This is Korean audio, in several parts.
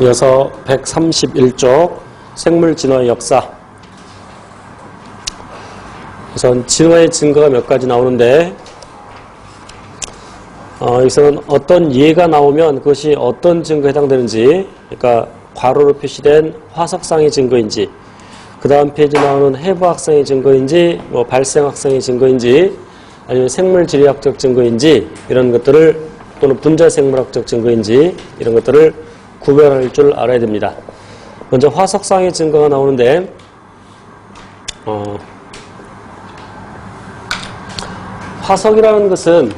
이어서 131쪽 생물 진화의 역사. 우선 진화의 증거가 몇 가지 나오는데 어, 여기서는 어떤 예가 나오면 그것이 어떤 증거에 해당되는지 그러니까 괄호로 표시된 화석상의 증거인지 그 다음 페이지 나오는 해부학상의 증거인지 뭐 발생학상의 증거인지 아니면 생물지리학적 증거인지 이런 것들을 또는 분자생물학적 증거인지 이런 것들을 구별할 줄 알아야 됩니다. 먼저 화석상의 증거가 나오는데 어, 화석이라는 것은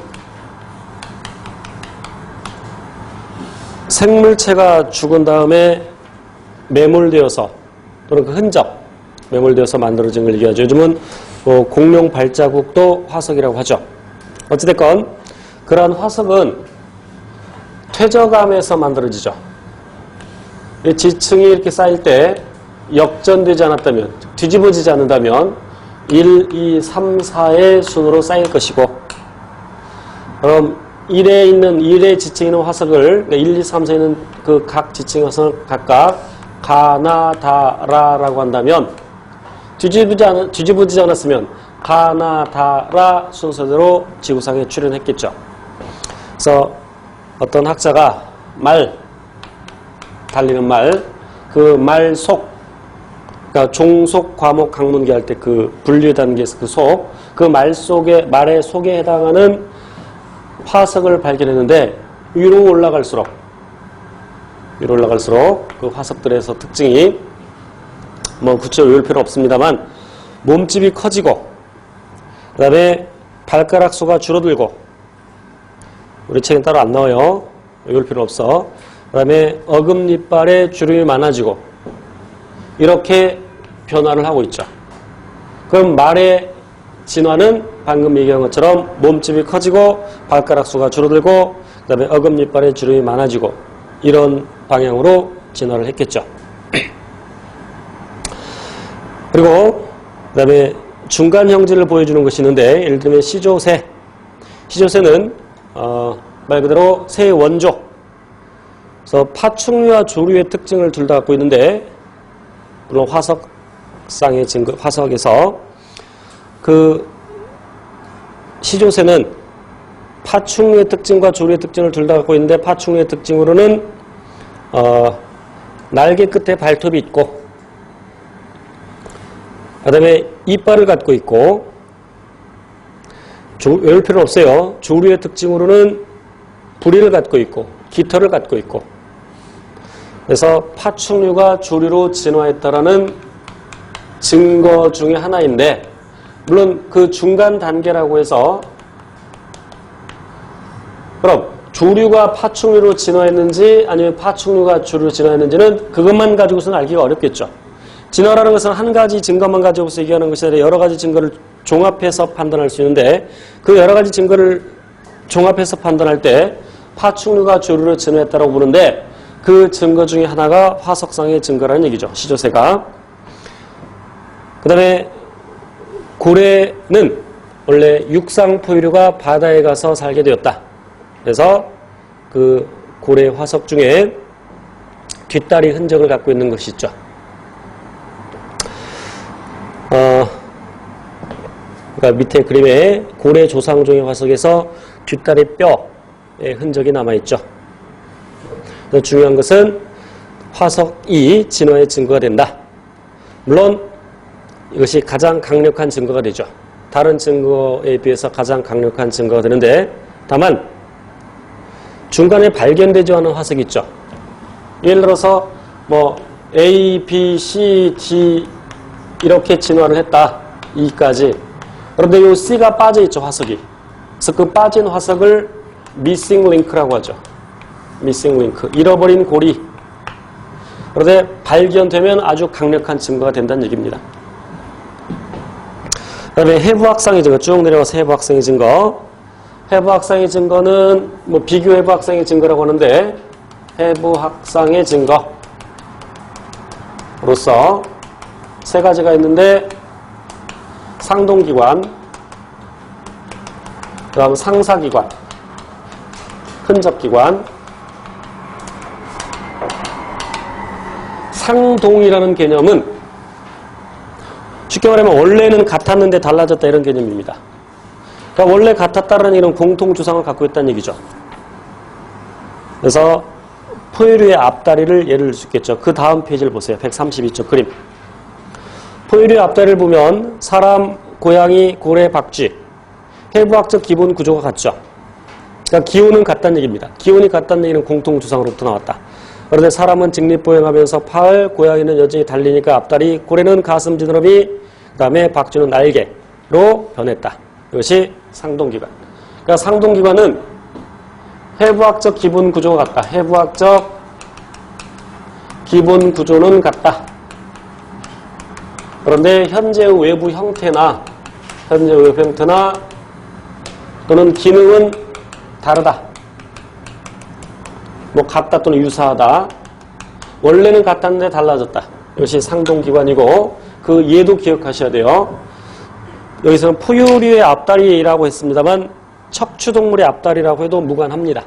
생물체가 죽은 다음에 매몰되어서 또는 그 흔적 매몰되어서 만들어진 걸 얘기하죠. 요즘은 뭐 공룡 발자국도 화석이라고 하죠. 어찌됐건 그러한 화석은 퇴적암에서 만들어지죠. 이 지층이 이렇게 쌓일 때 역전되지 않았다면 뒤집어지지 않는다면 1, 2, 3, 4의 순으로 쌓일 것이고 그럼 1에 있는 1의 지층에 있는 화석을 그러니까 1, 2, 3, 4에 있는 그 각 지층의 화석을 각각 가나다라라고 한다면 뒤집어지지, 않, 뒤집어지지 않았으면 가나다라 순서대로 지구상에 출현했겠죠. 그래서 어떤 학자가 말 달리는 말, 그 말 속, 그러니까 종속, 과목, 강문기 할 때 그 분류 단계에서 그 속, 그 말 속에, 말의 속에 해당하는 화석을 발견했는데 위로 올라갈수록, 위로 올라갈수록 그 화석들에서 특징이 뭐 구체적으로 외울 필요 없습니다만 몸집이 커지고, 그 다음에 발가락 수가 줄어들고, 우리 책엔 따로 안 나와요. 외울 필요 없어. 그 다음에 어금니빨에 주름이 많아지고 이렇게 변화를 하고 있죠. 그럼 말의 진화는 방금 얘기한 것처럼 몸집이 커지고 발가락 수가 줄어들고 그 다음에 어금니빨에 주름이 많아지고 이런 방향으로 진화를 했겠죠. 그리고 그 다음에 중간 형질을 보여주는 것이 있는데 예를 들면 시조새 시조새는 어, 말 그대로 새의 원조 그래서 파충류와 조류의 특징을 둘 다 갖고 있는데 물론 화석상의 증거, 화석에서 그 시조새는 파충류의 특징과 조류의 특징을 둘 다 갖고 있는데 파충류의 특징으로는 어, 날개 끝에 발톱이 있고 그 다음에 이빨을 갖고 있고 조, 외울 필요 없어요. 조류의 특징으로는 부리를 갖고 있고 깃털을 갖고 있고 그래서 파충류가 조류로 진화했다라는 증거 중에 하나인데 물론 그 중간 단계라고 해서 그럼 조류가 파충류로 진화했는지 아니면 파충류가 조류로 진화했는지는 그것만 가지고서는 알기가 어렵겠죠. 진화라는 것은 한 가지 증거만 가지고서 얘기하는 것이 아니라 여러 가지 증거를 종합해서 판단할 수 있는데 그 여러 가지 증거를 종합해서 판단할 때 파충류가 조류로 진화했다고 보는데 그 증거 중에 하나가 화석상의 증거라는 얘기죠. 시조새가. 그 다음에 고래는 원래 육상 포유류가 바다에 가서 살게 되었다. 그래서 그 고래 화석 중에 뒷다리 흔적을 갖고 있는 것이 있죠. 어, 그러니까 밑에 그림에 고래 조상종의 화석에서 뒷다리 뼈의 흔적이 남아있죠. 더 중요한 것은 화석이 진화의 증거가 된다. 물론 이것이 가장 강력한 증거가 되죠. 다른 증거에 비해서 가장 강력한 증거가 되는데 다만 중간에 발견되지 않은 화석이 있죠. 예를 들어서 뭐 A, B, C, D 이렇게 진화를 했다. E까지. 그런데 이 C가 빠져 있죠, 화석이. 그래서 그 빠진 화석을 missing link라고 하죠. Missing link. 잃어버린 고리. 그런데 발견되면 아주 강력한 증거가 된다는 얘기입니다. 그 다음에 해부학상의 증거, 쭉 내려가서 해부학상의 증거. 해부학상의 증거는 뭐 비교 해부학상의 증거라고 하는데 해부학상의 증거로서 세 가지가 있는데 상동기관, 그 다음 상사기관, 흔적기관, 상동이라는 개념은 쉽게 말하면 원래는 같았는데 달라졌다 이런 개념입니다. 그러니까 원래 같았다는 이런 공통 주상을 갖고 있다는 얘기죠. 그래서 포유류의 앞다리를 예를 들 수 있겠죠. 그 다음 페이지를 보세요. 132쪽 그림. 포유류의 앞다리를 보면 사람, 고양이, 고래, 박쥐 해부학적 기본 구조가 같죠. 그러니까 기온은 같다는 얘기입니다. 기온이 같다는 얘기는 공통 주상으로부터 나왔다. 그런데 사람은 직립보행하면서 팔, 고양이는 여전히 달리니까 앞다리, 고래는 가슴 지느러미, 그 다음에 박쥐는 날개로 변했다. 이것이 상동기관. 그러니까 상동기관은 해부학적 기본 구조가 같다. 해부학적 기본 구조는 같다. 그런데 현재의 외부 형태나 현재 외부 형태나 또는 기능은 다르다. 뭐 같다 또는 유사하다. 원래는 같았는데 달라졌다. 이것이 상동기관이고 그 예도 기억하셔야 돼요. 여기서는 포유류의 앞다리라고 했습니다만 척추동물의 앞다리라고 해도 무관합니다.